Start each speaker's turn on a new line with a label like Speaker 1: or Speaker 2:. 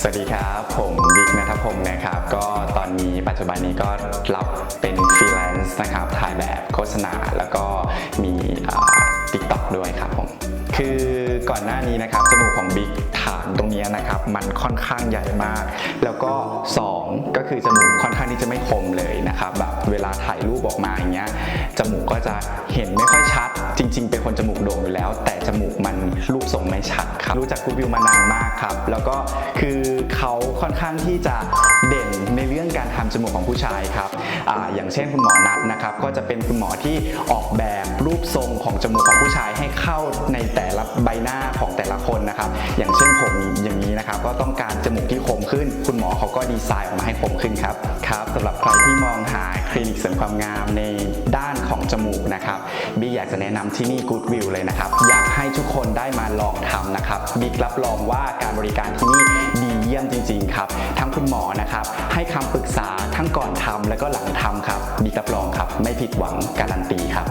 Speaker 1: สวัสดีครับ ผมบิ๊กนัทพงศ์นะครับ ก็ตอนนี้ปัจจุบันนี้ก็รับเป็นฟรีแลนซ์นะครับ ถ่ายแบบโฆษณาแล้วก็มีติ๊กต็อกด้วยครับผม คือก่อนหน้านี้นะครับ จมูกของบิ๊กฐานตรงนี้นะครับ มันค่อนข้างใหญ่มาก แล้วก็ 2 ก็คือจมูกค่อนข้างที่จะไม่คม อย่างเงี้ยจมูกก็จะเห็นไม่ค่อยชัด จริง ๆ เป็นคนจมูกโด่งอยู่แล้ว แต่จมูกมันรูปทรงไม่ชัดครับรู้จักกูวิวมานานมากครับ แล้วก็คือเขาค่อนข้างที่จะเด่นในเรื่องการทำจมูกของผู้ชายครับออย่างเช่นคุณหมอนัทนะครับก็จะเป็นคุณหมอที่ออกแบบรูปทรงของจมูกของผู้ชายให้เข้าในแต่ละใบหน้า นะครับ อย่างเช่นผมอย่างนี้นะครับ ก็ต้องการจมูกที่คมขึ้น คุณหมอเขาก็ดีไซน์ออกมาให้คมขึ้นครับครับสำหรับใครที่มองหาคลินิกเสริมความงามในด้านของจมูกนะครับบิ๊กอยากจะแนะนำที่นี่ Good View เลยนะครับ อยากให้ทุกคนได้มาลองทำนะครับบิ๊กรับรองว่าการบริการที่นี่ดีเยี่ยมจริง ๆ ครับ ทั้งคุณหมอนะครับ ให้คำปรึกษาทั้งก่อนทำและก็หลังทำครับบิ๊กรับรองครับ ไม่ผิดหวังการันตีครับ